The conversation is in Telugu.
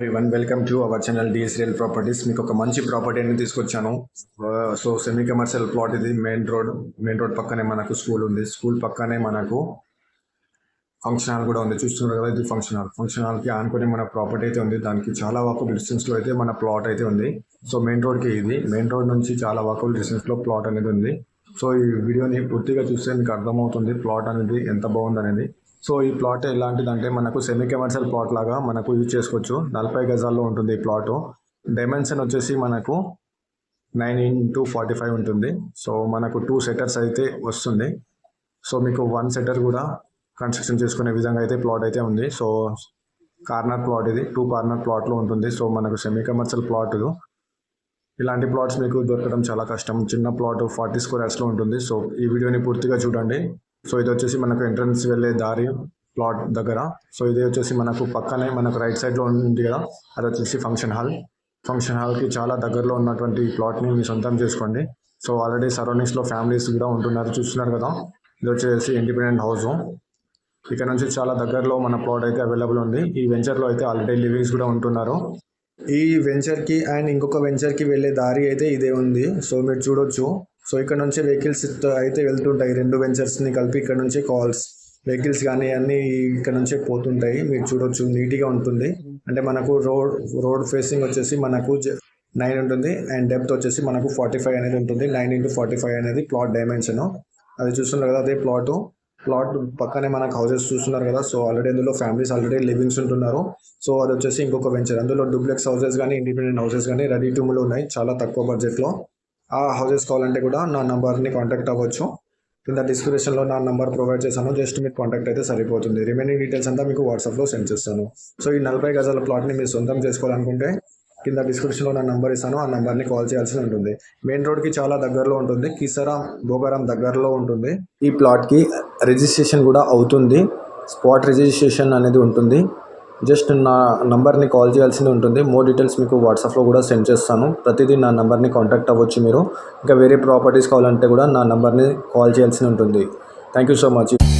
One welcome to our channel డిఎస్రియల్ properties మీకు ఒక మంచి ప్రాపర్టీని తీసుకొచ్చాను. సో సెమీ కమర్షియల్ ప్లాట్ ఇది మెయిన్ రోడ్ మెయిన్ రోడ్ పక్కనే మనకు స్కూల్ ఉంది. స్కూల్ పక్కనే మనకు ఫంక్షన్ హాల్ కూడా ఉంది. చూస్తున్నారు కదా ఇది ఫంక్షన్ హాల్ ఫంక్షన్ హాల్కి ఆనుకునే మన ప్రాపర్టీ అయితే ఉంది. దానికి చాలా వాకబుల్ డిస్టెన్స్లో అయితే మన ప్లాట్ అయితే ఉంది. సో మెయిన్ రోడ్కి ఇది. మెయిన్ రోడ్ నుంచి చాలా వాకబుల్ డిస్టెన్స్లో ప్లాట్ అనేది ఉంది. సో ఈ వీడియోని పూర్తిగా చూస్తే మీకు అర్థమవుతుంది ప్లాట్ అనేది ఎంత బాగుంది అనేది సో ఈ ప్లాట్ ఎలాంటిదంటే మనకు సెమీ కమర్షియల్ ప్లాట్ లాగా మనకు యూజ్ చేసుకోవచ్చు. నలభై గజాల్లో ఉంటుంది ఈ ప్లాట్ డైమెన్షన్ వచ్చేసి మనకు నైన్ ఇంటూ ఫార్టీ ఫైవ్ ఉంటుంది. సో మనకు టూ సెటర్స్ అయితే వస్తుంది. సో మీకు వన్ సెటర్ కూడా కన్స్ట్రక్షన్ చేసుకునే విధంగా అయితే ప్లాట్ అయితే ఉంది. సో కార్నర్ ప్లాట్ ఇది. టూ కార్నర్ ప్లాట్లో ఉంటుంది. సో మనకు సెమీ కమర్షియల్ ప్లాట్ ఇలాంటి ప్లాట్స్ మీకు దొరకడం చాలా కష్టం. చిన్న ప్లాట్ ఫార్టీ స్క్వేర్ యార్డ్స్లో ఉంటుంది. సో ఈ వీడియోని పూర్తిగా చూడండి. సో ఇది వచ్చేసి మనకు ఎంట్రన్స్ వెళ్ళే దారి ప్లాట్ దగ్గర. సో ఇది వచ్చేసి మనకు పక్కనే మనకు రైట్ సైడ్లో ఉంది కదా. అది వచ్చేసి ఫంక్షన్ హాల్ ఫంక్షన్ హాల్కి చాలా దగ్గరలో ఉన్నటువంటి ప్లాట్ని మీ సొంతం చేసుకోండి. సో ఆల్రెడీ సరౌండింగ్స్లో ఫ్యామిలీస్ కూడా ఉంటున్నారు. చూస్తున్నారు కదా. ఇది వచ్చేసి ఇండిపెండెంట్ హౌస్ ఇక్కడ నుంచి చాలా దగ్గరలో మన ప్లాట్ అయితే అవైలబుల్ ఉంది. ఈ వెంచర్లో అయితే ఆల్రెడీ లివింగ్స్ కూడా ఉంటున్నారు. ఈ వెంచర్కి అండ్ ఇంకొక వెంచర్కి వెళ్ళే దారి అయితే ఇదే ఉంది. సో మీరు చూడొచ్చు. సో ఇక్కడ నుంచి వెహికల్స్ అయితే వెళ్తుంటాయి. రెండు వెంచర్స్ని కలిపి ఇక్కడ నుంచి కాల్స్ వెహికల్స్ కానీ అన్నీ ఇక్కడ నుంచే పోతుంటాయి. మీరు చూడొచ్చు నీట్గా ఉంటుంది. అంటే మనకు రోడ్ రోడ్ ఫేసింగ్ వచ్చేసి మనకు నైన్ ఉంటుంది అండ్ డెప్త్ వచ్చేసి మనకు ఫార్టీ ఫైవ్ అనేది ఉంటుంది. నైన్ ఇంటూ ఫార్టీ ఫైవ్ అనేది ప్లాట్ డైమెన్షన్ అది చూస్తున్నారు కదా అదే ప్లాట్ ప్లాట్ పక్కనే మనకు హౌసెస్ చూస్తున్నారు కదా సో ఆల్రెడీ అందులో ఫ్యామిలీస్ ఆల్రెడీ లివింగ్స్ ఉంటున్నారు. సో అది వచ్చేసి ఇంకొక వెంచర్ అందులో డూప్లెక్స్ హౌసెస్ కానీ ఇండిపెండెంట్ హౌసెస్ కానీ రెడీ టు ఉన్నాయి. చాలా తక్కువ బడ్జెట్లో ఆ హౌసెస్ కావాలంటే కూడా నా నంబర్ని కాంటాక్ట్ అవ్వచ్చు. కింద డిస్క్రిప్షన్లో నా నంబర్ ప్రొవైడ్ చేశాను. జస్ట్ మీకు కాంటాక్ట్ అయితే సరిపోతుంది. రిమైనింగ్ డీటెయిల్స్ అంతా మీకు వాట్సాప్లో సెండ్ చేస్తాను. సో ఈ నలభై గజాల ప్లాట్ని మీరు సొంతం చేసుకోవాలనుకుంటే కింద డిస్క్రిప్షన్లో నా నంబర్ ఇస్తాను. ఆ నంబర్ని కాల్ చేయాల్సి ఉంటుంది. మెయిన్ రోడ్కి చాలా దగ్గరలో ఉంటుంది. కిసరాం భోగారాం దగ్గరలో ఉంటుంది. ఈ ప్లాట్కి రిజిస్ట్రేషన్ కూడా అవుతుంది. స్పాట్ రిజిస్ట్రేషన్ అనేది ఉంటుంది. జస్ట్ నా నంబర్ని కాల్ చేయాల్సి ఉంటుంది. మోర్ డీటెయిల్స్ మీకు వాట్సాప్లో కూడా సెండ్ చేస్తాను. ప్రతిదీ నా నంబర్ని కాంటాక్ట్ అవ్వచ్చు మీరు. ఇంకా వేరే ప్రాపర్టీస్ కావాలంటే కూడా నా నంబర్ని కాల్ చేయాల్సి ఉంటుంది. Thank you so much